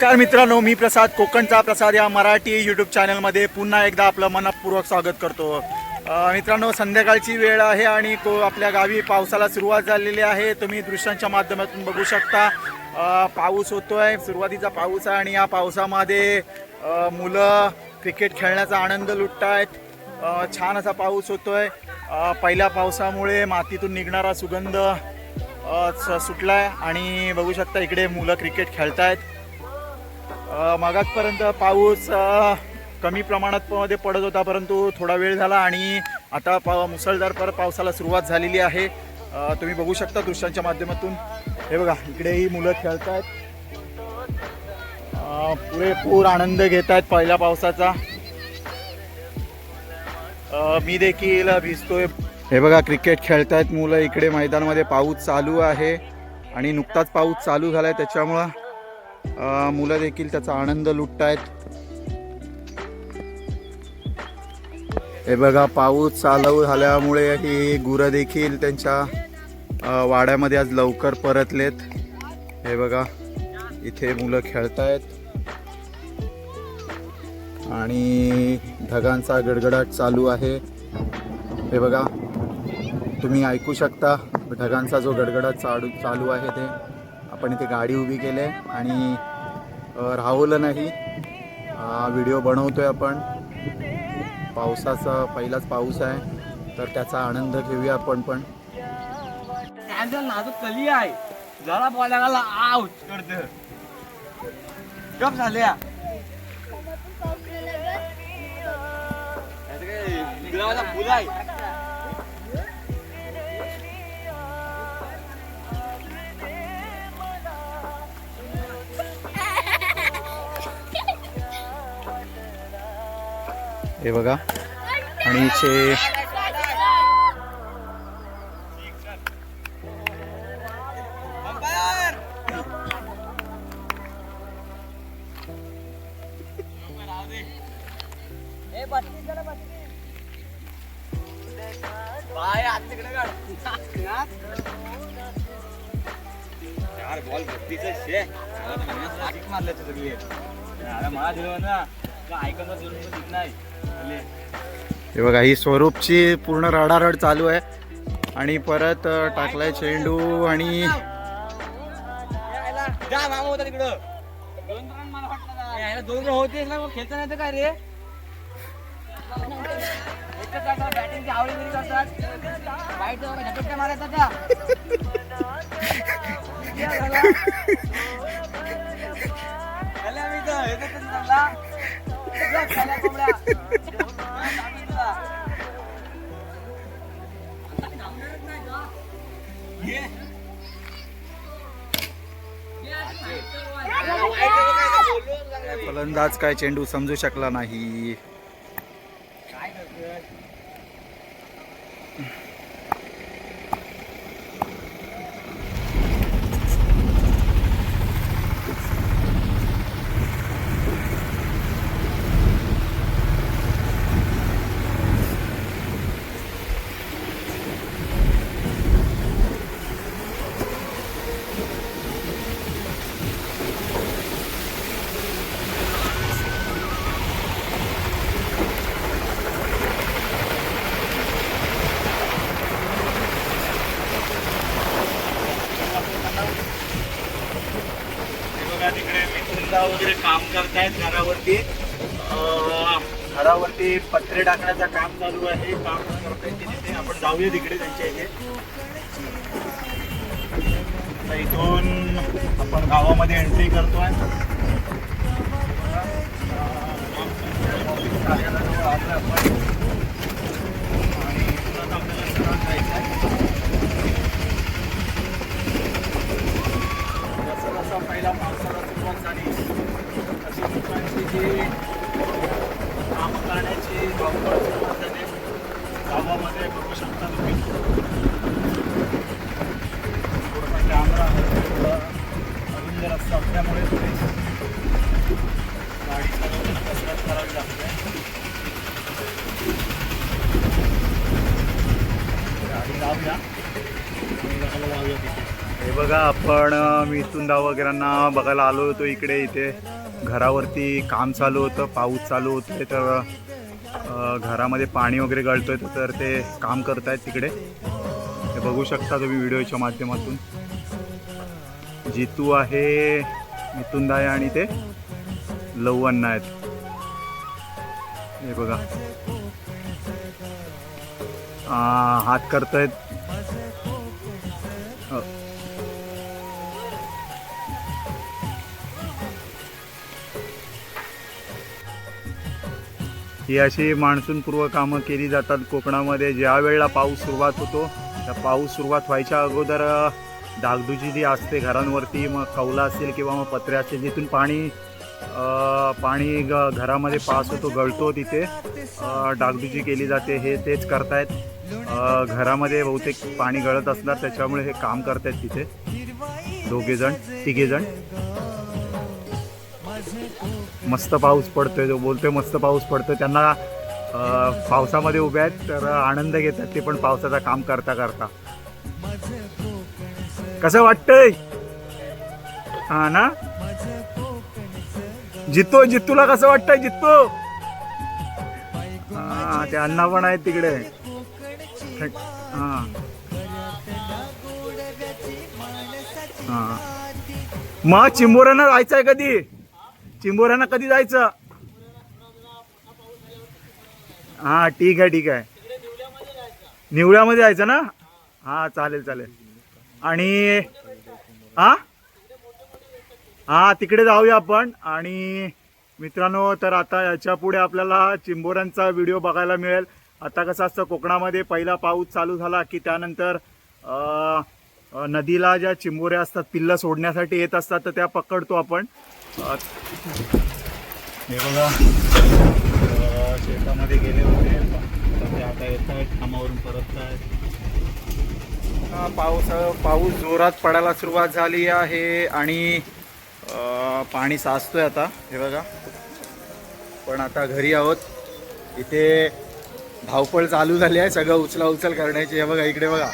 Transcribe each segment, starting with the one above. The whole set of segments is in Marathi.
नमस्कार मित्रांनो मी प्रसाद कोकणचा. प्रसाद या मराठी यूट्यूब चॅनलमध्ये पुन्हा एकदा आपलं मनपूर्वक स्वागत करतो. मित्रांनो संध्याकाळची वेळ आहे आणि को आपल्या गावी पावसाला सुरुवात झालेली आहे. तुम्ही दृश्यांच्या माध्यमातून बघू शकता. पाऊस पाऊस होतोय. सुरुवातीचा पाऊस आहे आणि या पावसामध्ये मुलं क्रिकेट खेळण्याचा आनंद लुटतायत. आहेत छान असा पाऊस होतोय. आहे पहिल्या पावसामुळे मातीतून निघणारा सुगंध अ, स- सुटलाय आणि बघू शकता इकडे मुलं क्रिकेट खेळतायत. आहेत मागासपर्यंत पाऊस कमी प्रमाणात मध्ये पडत होता परंतु थोडा वेळ झाला आणि आता पा मुसळधार पर पावसाला सुरुवात झालेली आहे. तुम्ही बघू शकता दृश्यांच्या माध्यमातून. हे बघा इकडेही मुलं खेळत आहेत पुरेपूर आनंद घेत आहेत पहिल्या पावसाचा. मी देखील भिजतोय. हे बघा क्रिकेट खेळत आहेत मुलं इकडे मैदानामध्ये. पाऊस चालू आहे आणि नुकताच पाऊस चालू झालाय त्याच्यामुळं मुलं देखील त्याचा आनंद लुटतायत. हे बघा पाऊस चालू झाल्यामुळे ही गुरं देखील त्यांच्या वाड्यामध्ये आज लवकर परतलेत. हे बघा इथे मुलं खेळतायत. आणि ढगांचा गडगडाट चालू आहे. हे बघा तुम्ही ऐकू शकता ढगांचा जो गडगडाट चालू चालू आहे ते. आपण इथे गाडी उभी केली आहे आणि राहवलं नाही व्हिडिओ बनवतोय आपण. पावसाचा पहिलाच पाऊस आहे तर त्याचा आनंद घेऊया आपण पण. कली आहे. जरा बोलायला आउच करत गप झाल्या फुल आहे हे बघा. आणि इथे यार बॉल भक्तीचं शे. मला ते सगळी. अरे मला दिलं ना. का ऐकत नाही. हे बघा ही स्वरूपची पूर्ण रडारड चालू आहे. आणि परत टाकलाय चेंडू आणि फलंदाज काय चेंडू समजू शकला नाही काय करतोय हे बघा तिकडे मित्रता वगैरे काम करतायत घरावरती घरावरती पत्रे टाकण्याचं काम चालू आहे काम करतायत तिथे आपण जाऊया तिकडे त्यांच्या इथे इथून आपण गावामध्ये एंट्री करतोय कार्यालयाजवळ आपण. आणि इथूनच आपल्याला सरळ जायचंय. पहिला पावसाला हे बघा आपण मी मिथुनदा वगैरेंना बघायला आलो होतो इकडे इथे. घरावरती काम चालू होतं पाऊस चालू होते तर घरामध्ये पाणी वगैरे गळतोय तर ते काम करतायत तिकडे. हे बघू शकता तुम्ही व्हिडिओच्या माध्यमातून. जितू आहे मितुंदा आहे आणि ते लवण्णा आहेत. हे बघा. हात करतायत ही अशी मान्सूनपूर्व कामं केली जातात कोकणामध्ये. ज्या वेळेला पाऊस सुरुवात होतो त्या पाऊस सुरुवात व्हायच्या अगोदर अ, डागडुजी जी असते घरांवरती मग कौला असेल किंवा मग पत्रे असतील जिथून पाणी पाणी ग घरामध्ये पास होतो गळतो तिथे डागदुजी डागडुजी केली जाते. हे तेच करतायत. घरामध्ये बहुतेक पाणी गळत असणार त्याच्यामुळे हे काम करतायत तिथे. दोघे जण तिघे जण मस्त पाऊस पडतोय जो बोलतोय मस्त पाऊस पडतोय त्यांना पावसामध्ये उभे आहेत तर आनंद घेतात ते पण पावसाचं काम करता करता. कसं वाटतंय? हा ना? जितो जितूला कसं वाटतंय जितो? हा ते अण्णा पण आहेत तिकडे. हा. हा. मग चिंबोऱ्यांना जायचंय कधी? चिंबोऱ्यानं कधी जायचं? हा ठीक आहे ठीक आहे. निवळ्यामध्ये जायचं ना? हा चालेल चालेल. आणि हा? हा तिकडे जाऊया आपण. आणि मित्रांनो तर आता याच्यापुढे आपल्याला चिंबोऱ्यांचा व्हिडिओ बघायला मिळेल. आता कसं असतं कोकणामध्ये पहिला पाऊस चालू झाला की त्यानंतर नदीला ज्या चिंबोऱ्या असतात पिल्लं सोडण्यासाठी येत असतात तर त्या पकडतो आपण. हे बघा. शेतामध्ये गेले होते. तर ते आता येत आहेत. कामावरून परत आहेत. हा, पाऊस पाऊस जोरात पडायला सुरुवात झाली आहे आणि पाणी साचतोय आता. हे बघा. पण आता घरी आहोत. इथे धावपळ चालू झाली आहे. सगळं उचला उचल करण्याची. हे बघा इकडे बघा.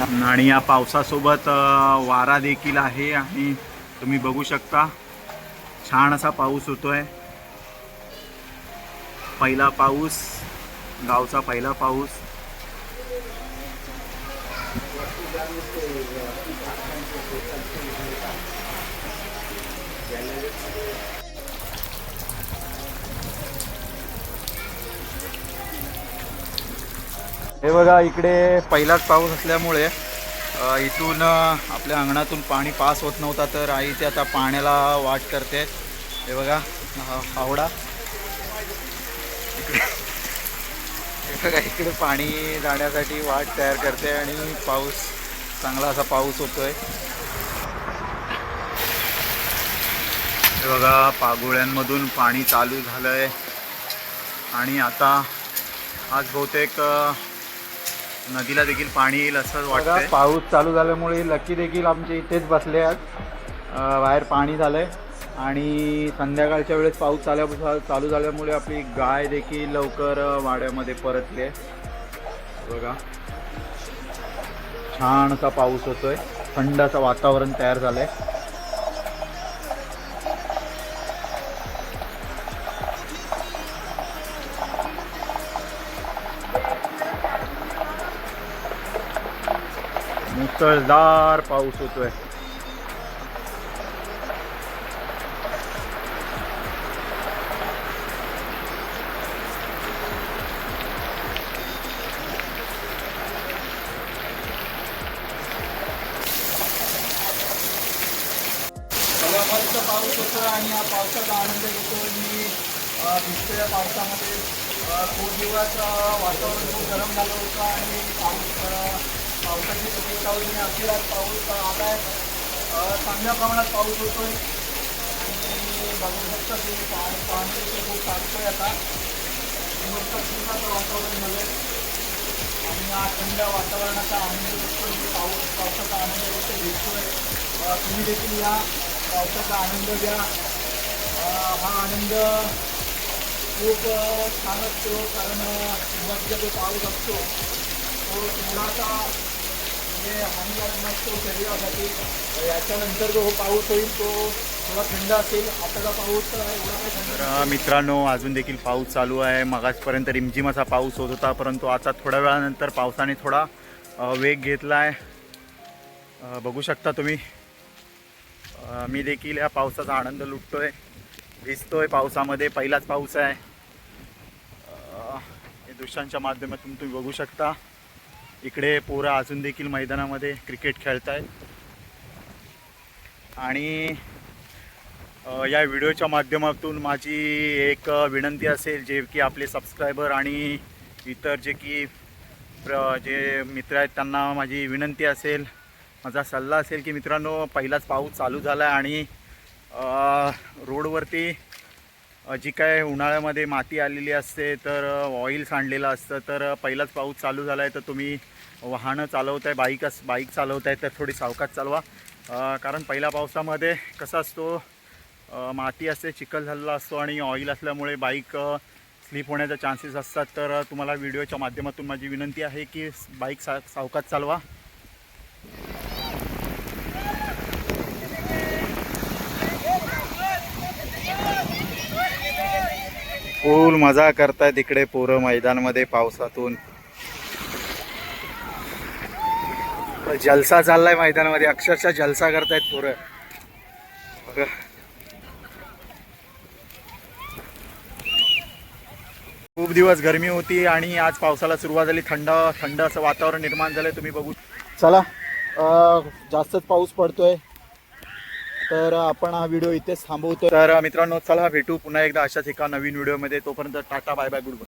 आणि- या पावसासोबत वारा देखील आहे आणि तुम्ही बघू शकता छान असा पाऊस होतोय. पहिला पाऊस गावचा पहिला पाऊस. हे बघा इकडे पहिलाच पाऊस असल्यामुळे इथून आपल्या अंगणातून पाणी पास होत नव्हता तर आई ते आता पाण्याला वाट करते. हे बघा आवडा हावडा इकडे हे बघा इकडे पाणी जाण्यासाठी वाट तयार करते आणि पाऊस चांगला असा पाऊस होतोय. हे बघा पागोळ्यांमधून पाणी चालू झालंय. आणि आता आज बहुतेक नदीला देखील पाणी येईल असं वाटतं पाऊस चालू झाल्यामुळे लकी देखील आमच्या इथेच बसले आहेत. बाहेर पाणी झालंय. आणि संध्याकाळच्या वेळेस पाऊस चाल्या चालू झाल्यामुळे आपली गाय देखील लवकर वाड्यामध्ये परतली आहे. बघा. छान असा पाऊस होतोय. थंड असं वातावरण तयार झालंय. मुसळधार पाऊस होतोय मस्त पाऊस होतो आणि या पावसाचा आनंद घेतो मी भिजतो या पावसामध्ये खूप दिवस वातावरण खूप गरम झालं होतं आणि पाऊस पावसाची शक्यता होती आणि अखेर आज पाऊस आला आहे. चांगल्या प्रमाणात पाऊस होतोय. आणि बघू शकता ते पा- पाणी इथे खूप आहे आता. मस्त थंडाचं वातावरण झालं आणि या थंड वातावरणाचा आनंद घेतो पाऊस पावसाचा आनंद घेतो घेतोय. तुम्ही देखील या. पावसाचा आनंद घ्या. हा आनंद खूप छान असतो. कारण अ, जो पाऊस असतो तो थोडासा म्हणजे हानिकारक नसतो शरीरासाठी. याच्यानंतर जो पाऊस होईल तो थोडा थंड असेल. आताचा पाऊस तर मित्रांनो अजून देखील पाऊस चालू आहे. मगाचपर्यंत रिमझिमाचा पाऊस होत होता परंतु आता थोड्या वेळानंतर पावसाने थोडा वेग घेतला आहे बघू शकता तुम्ही. मी देखील या पावसाचा आनंद लुटतोय भिजतोय पावसामध्ये. पहिलाच पाऊस आहे. हे दृश्यांच्या माध्यमातून तुम्ही बघू शकता. इकडे पोरं अजून देखील मैदानामध्ये क्रिकेट खेळत आहेत आणि या व्हिडिओच्या माध्यमातून माझी एक विनंती असेल जे की आपले सबस्क्रायबर आणि इतर जे की प्र जे मित्र आहेत त्यांना माझी विनंती असेल. माझा सल्ला असेल की मित्रांनो पहिलाच पाऊस चालू झाला आहे आणि रोडवरती जी काय उन्हाळ्यामध्ये माती आलेली असते तर ऑइल सांडलेलं असतं तर पहिलाच पाऊस चालू झाला आहे तर तुम्ही वाहनं चालवताय बाईक अस बाईक चालवताय तर थोडी सावकाश चालवा. कारण पहिल्या पावसामध्ये कसा असतो माती असते चिखल झालेला असतो आणि ऑइल असल्यामुळे बाईक स्लिप होण्याचे चान्सेस असतात. तर तुम्हाला व्हिडिओच्या माध्यमातून माझी विनंती आहे की बाईक सा सावकाश चालवा. फुल मजा करतायत इकडे पोरं मैदानमध्ये पावसातून. जलसा चाललाय मैदानामध्ये अक्षरशः जलसा करतायत पोरं. बघा. खूप दिवस गरमी होती आणि आज पावसाला सुरुवात झाली. थंड थंड असं वातावरण निर्माण झालंय तुम्ही बघू. चला जास्तच पाऊस पडतोय. तर आपण हा व्हिडिओ इथेच थांबवतो तर मित्रांनो चला भेटू पुन्हा एकदा अशाच एका नवीन व्हिडिओमध्ये तोपर्यंत टाटा बाय बाय गुड